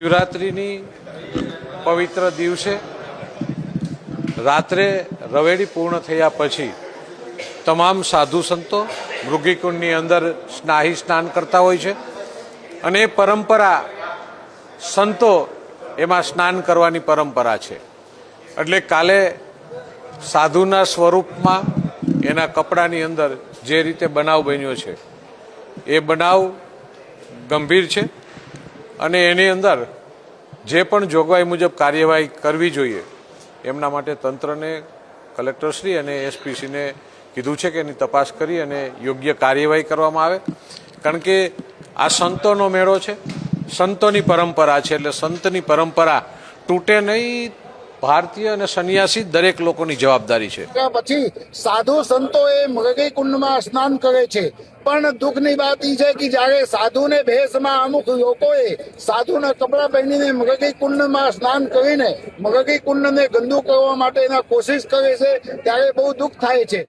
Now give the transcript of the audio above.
શિવરાત્રિની પવિત્ર દિવસે રાત્રે રવેડી પૂર્ણ થયા પછી તમામ સાધુ સંતો મૃગીકુંડની અંદર સ્નાહી સ્નાન કરતા હોય છે અને એ પરંપરા સંતો એમાં સ્નાન કરવાની પરંપરા છે. એટલે કાલે સાધુના સ્વરૂપમાં એના કપડાની અંદર જે રીતે બનાવ બન્યો છે, એ બનાવ ગંભીર છે. અને એની અંદર જે પણ જોગવાઈ મુજબ કાર્યવાહી કરવી જોઈએ, એમના માટે તંત્રને, કલેક્ટરશ્રી અને એસપીસીને કીધું છે કે એની તપાસ કરી અને યોગ્ય કાર્યવાહી કરવામાં આવે. કારણ કે આ સંતોનો મેળો છે. સંતોની પરંપરા છે, એટલે સંતની પરંપરા તૂટે નહીં ભારતીય અને સંન્યાસી દરેક લોકોની જવાબદારી છે. ત્યાં પછી સાધુ સંતો એ મૃગી કુંડમાં સ્નાન કરે છે. પણ દુઃખની વાત એ છે કે જ્યારે સાધુને ભેષમાં અમુક લોકોએ સાધુના કપડાં પહેરીને મૃગી કુંડમાં સ્નાન કરીને મૃગી કુંડને ગંદુ કરવા માટેના કોશિશ કરે છે, ત્યારે બહુ દુઃખ થાય છે.